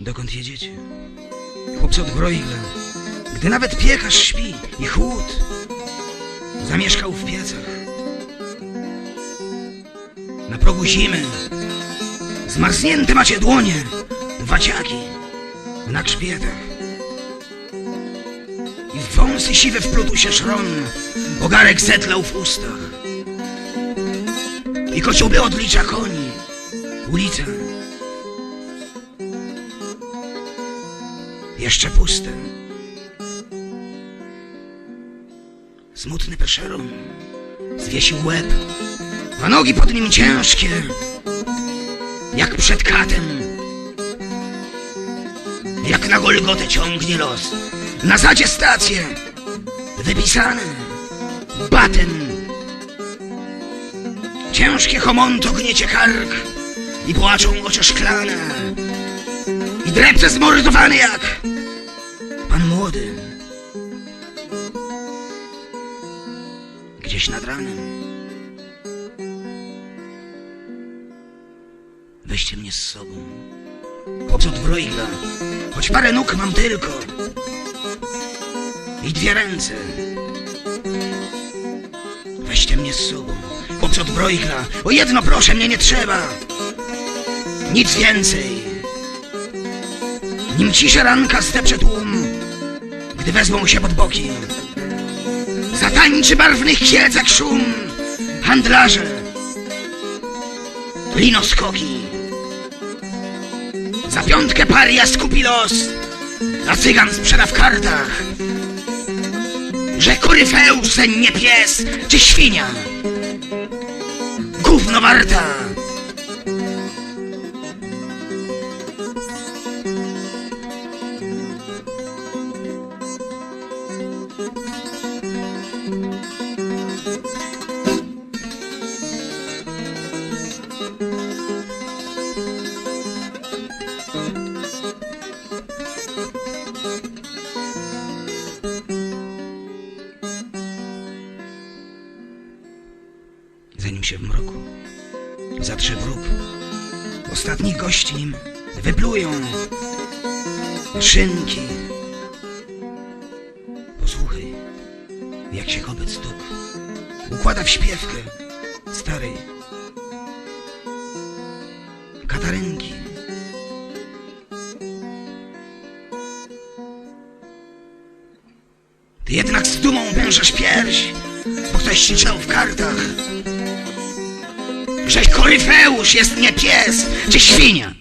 Dokąd jedziecie? Chłopcy od Broigla, gdy nawet piekarz śpi i chłód zamieszkał w piecach. Na progu zimy zmarznięte macie dłonie, waciaki na grzbietach. Wąsy siwe wplótł się szron, ogarek zetlał w ustach. I kociołby odlicza koni, ulice jeszcze puste. Smutny peszeron zwiesił łeb, a nogi pod nim ciężkie, jak przed katem. Jak na Golgotę ciągnie los, na zadzie stacje, wypisane batem. Ciężkie homonto gniecie kark i płaczą oczy szklane i drepce zmordowany jak pan młody. Gdzieś nad ranem. Weźcie mnie z sobą. Chłopcy od Broigla, choć parę nóg mam tylko. I dwie ręce. Weźcie mnie z sobą. Chłopcy od o jedno proszę, mnie nie trzeba. Nic więcej. Nim ciszę ranka zdepcze tłum, gdy wezmą się pod boki. Zatańczy barwnych kiec jak szum, handlarze, linoskoki. Za piątkę paria skupi los, a cygan sprzeda w kartach, że koryfeusz nie pies czy świnia. Gówno warta. Zanim się w mroku zatrze wróg. Ostatnich gości nim wyplują szynki. Posłuchaj, jak się kobiet stuk układa w śpiewkę starej Katarynki. Jednak z dumą wężesz pierś, bo ktoś ci w kartach że koryfeusz jest nie pies czy świnia.